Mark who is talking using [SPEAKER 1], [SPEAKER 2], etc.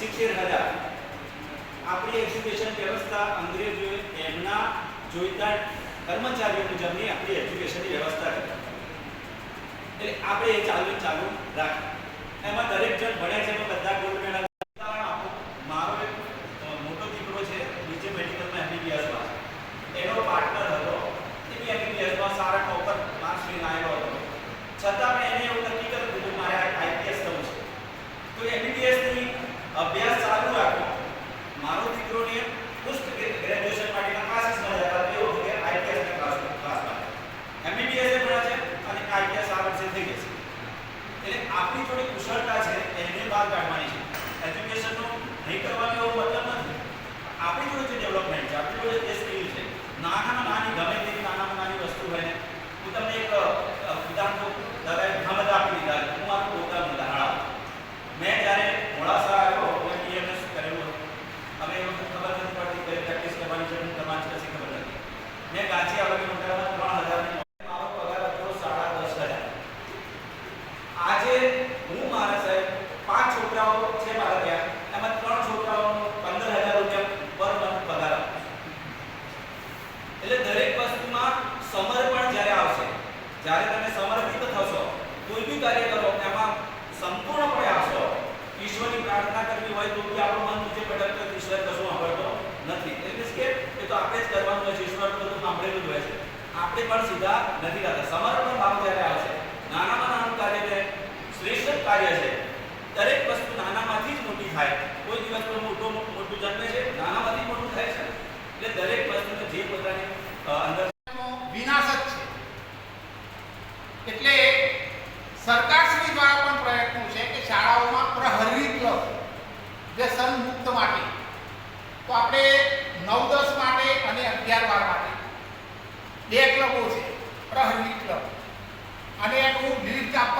[SPEAKER 1] સિત્તેર હજાર. આપણી એજ્યુકેશન વ્યવસ્થા અંગ્રેજોએ એમના જોઈતા કર્મચારીઓ મુજબની આપણી એજ્યુકેશનની વ્યવસ્થા કરી. એટલે આપણે એ ચાલુ ચાલુ રાખી એમાં દરેક જણ ભણ્યા છે, એમાં બધા ગોલ્ડ મેડલ નહીં કરવાનો એવો મતલબ નથી. આપણી જોડે જે ડેવલપમેન્ટ છે, આપણી જોડે જે સ્કિલ છે, નાનામાં નાની, ગમે તેવી નાનામાં નાની વસ્તુ હોય હું તમને એક ઉદાહરણ આપી દીધા હું મારું પોતાનું ઉદાહરણ મેં જ્યારે મોડાસા આવ્યો મેં પીએમએસ અમે ખબર નથી પડતી કઈ પ્રેક્ટિસ કરવાની છે તમારે કશી ખબર નથી. મેં ગાંધીનગર મોટામાં ત્રણ હજારની આજે હું મારા સાહેબ પાંચ છોકરાઓ સમર પણ જ્યારે આવશે, જ્યારે તમે સમર્પિત થશો, કોઈ બી કાર્ય કરો, એમાં સંપૂર્ણપણે આવશો. ઈશ્વરની પ્રાર્થના કરવી હોય તો બી આપણું મન નીચે ભટકતો ઈશ્વર કશું સાંભળતો નથી. એટલે કે એ તો આપણે જ કરવાનું હોય છે, ઈશ્વર તો સાંભળેલું જ હોય છે. આપણે પણ સીધા નથી કરતા સમર્પણ ભાવ જ્યારે આવશે, નાનામાં નાનું કાર્ય છે, શ્રેષ્ઠ કાર્ય છે, દરેક વસ્તુ નાનામાંથી જ મોટી થાય. કોઈ દિવસ પણ મોટો, મોટું જન્મે છે, નાનામાંથી મોટું થાય છે. એટલે દરેક વસ્તુ જે પોતાની અંદર
[SPEAKER 2] ગુપ્ત માટે. તો આપણે નવ દસ માટે અને અગિયાર બાર માટે. બે ક્લબો છે પ્રહરની ક્લબ. અને એનું લિસ્ટ આપવા